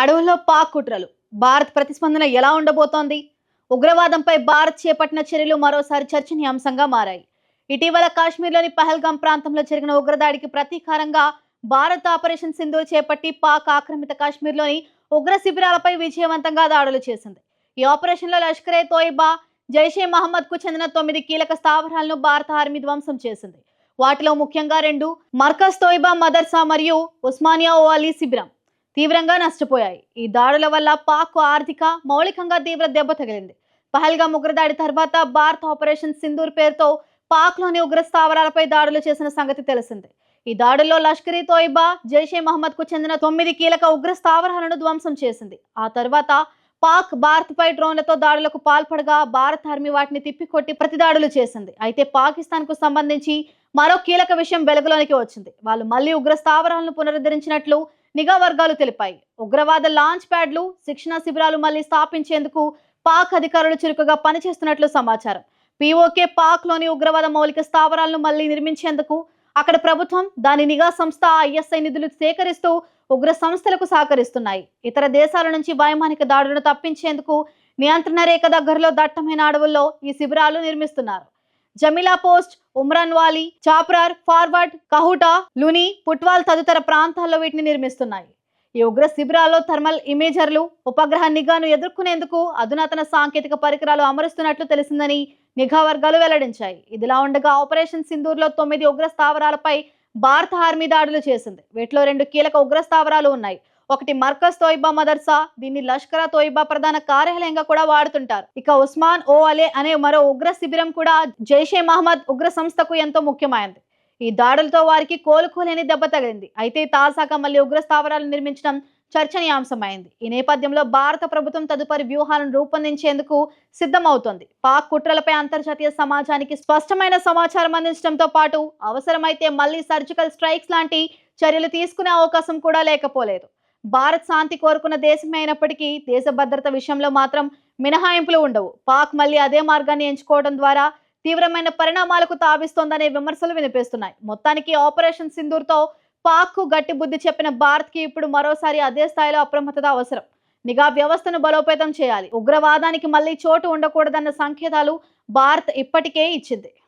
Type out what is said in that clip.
అడవుల్లో పాక్ కుట్రలు భారత్ ప్రతిస్పందన ఎలా ఉండబోతోంది? ఉగ్రవాదంపై భారత్ చేపట్టిన చర్యలు మరోసారి చర్చనీయాంశంగా మారాయి. ఇటీవల కాశ్మీర్లోని పహల్గాం ప్రాంతంలో జరిగిన ఉగ్రదాడికి ప్రతీకారంగా భారత్ ఆపరేషన్ సింధు చేపట్టి పాక్ ఆక్రమిత కాశ్మీర్లోని ఉగ్ర శిబిరాలపై విజయవంతంగా దాడులు చేసింది. ఈ ఆపరేషన్లో లష్కరే తోయిబా జైషే మహమ్మద్కు చెందిన తొమ్మిది కీలక స్థావరాలను భారత ఆర్మీ ధ్వంసం చేసింది. వాటిలో ముఖ్యంగా రెండు మర్కజ్ తోయిబా మదర్సా మరియు ఉస్మానియా ఓవాలీ శిబిరం. తీవ్రంగా నష్టపోయాయి. ఈ దాడుల వల్ల పాక్ ఆర్థిక మౌలికంగా తీవ్ర దెబ్బ తగిలింది. పహల్గా ఉగ్రదాడి తర్వాత భారత్ ఆపరేషన్ సింధూర్ పేరుతో పాక్లోని ఉగ్ర స్థావరాలపై దాడులు చేసిన సంగతి తెలిసిందే. ఈ దాడుల్లో లష్కరీ తోయిబా జైషే మహమ్మద్కు చెందిన తొమ్మిది కీలక ఉగ్ర స్థావరాలను ధ్వంసం చేసింది. ఆ తర్వాత పాక్ భారత్ పై డ్రోన్లతో దాడులకు పాల్పడగా భారత్ ఆర్మీ వాటిని తిప్పికొట్టి ప్రతిదాడులు చేసింది. అయితే పాకిస్తాన్కు సంబంధించి మరో కీలక విషయం వెలుగులోనికి వచ్చింది. వాళ్ళు మళ్ళీ ఉగ్ర స్థావరాలను పునరుద్ధరించినట్లు నిఘా వర్గాలు తెలిపాయి. ఉగ్రవాద లాంచ్ ప్యాడ్లు శిక్షణ శిబిరాలు మళ్ళీ స్థాపించేందుకు పాక్ అధికారులు చురుకుగా పనిచేస్తున్నట్లు సమాచారం. పీఓకే పాక్లోని ఉగ్రవాద మౌలిక స్థావరాలను మళ్ళీ నిర్మించేందుకు అక్కడ ప్రభుత్వం దాని నిఘా సంస్థ ఐఎస్ఐ నిధులు సేకరిస్తూ ఉగ్ర సంస్థలకు సహకరిస్తున్నాయి. ఇతర దేశాల నుంచి వైమానిక దాడులను తప్పించేందుకు నియంత్రణ రేఖ దగ్గరలో దట్టమైన అడవుల్లో ఈ శిబిరాలు నిర్మిస్తున్నారు. జమిలా పోస్ట్ ఉమ్రాన్ వాలీ చాప్రార్ ఫార్వర్డ్ కహుటా లుని పుట్వాల్ తదితర ప్రాంతాల్లో వీటిని నిర్మిస్తున్నాయి. ఈ ఉగ్ర శిబిరాల్లో థర్మల్ ఇమేజర్లు ఉపగ్రహ నిఘాను ఎదుర్కొనేందుకు అధునాతన సాంకేతిక పరికరాలు అమరుస్తున్నట్లు తెలిసిందని నిఘా వర్గాలు వెల్లడించాయి. ఇదిలా ఉండగా ఆపరేషన్ సింధూర్లో తొమ్మిది ఉగ్ర స్థావరాలపై భారత ఆర్మీ దాడులు చేసింది. వీటిలో రెండు కీలక ఉగ్ర స్థావరాలు ఉన్నాయి. ఒకటి మర్కజ్ తోయిబా మదర్సా దీన్ని లష్కరా తోయిబా ప్రధాన కార్యాలయంగా కూడా వాడుతుంటారు. ఇక ఉస్మాన్ ఓ అలే అనే మరో ఉగ్ర శిబిరం కూడా జైషే మహమ్మద్ ఉగ్ర సంస్థకు ఎంతో ముఖ్యమైనది. ఈ దాడులతో వారికి కోలుకోలేని దెబ్బ తగిలింది. అయితే తాజాగా మళ్ళీ ఉగ్ర స్థావరాలు నిర్మించడం చర్చనీయాంశమైంది. ఈ నేపథ్యంలో భారత ప్రభుత్వం తదుపరి వ్యూహాలను రూపొందించేందుకు సిద్ధమవుతోంది. పాక్ కుట్రలపై అంతర్జాతీయ సమాజానికి స్పష్టమైన సమాచారం అందించడంతో పాటు అవసరమైతే మళ్ళీ సర్జికల్ స్ట్రైక్స్ లాంటి చర్యలు తీసుకునే అవకాశం కూడా లేకపోలేదు. భారత్ శాంతి కోరుకున్న దేశమే అయినప్పటికీ దేశ భద్రత విషయంలో మాత్రం మినహాయింపులు ఉండవు. పాక్ మళ్ళీ అదే మార్గాన్ని ఎంచుకోవడం ద్వారా తీవ్రమైన పరిణామాలకు తావిస్తోందనే విమర్శలు వినిపిస్తున్నాయి. మొత్తానికి ఆపరేషన్ సింధూర్తో పాక్ గట్టి బుద్ధి చెప్పిన భారత్కి ఇప్పుడు మరోసారి అదే స్థాయిలో అప్రమత్తత అవసరం. నిఘా వ్యవస్థను బలోపేతం చేయాలి. ఉగ్రవాదానికి మళ్ళీ చోటు ఉండకూడదన్న సంకేతాలు భారత్ ఇప్పటికే ఇచ్చింది.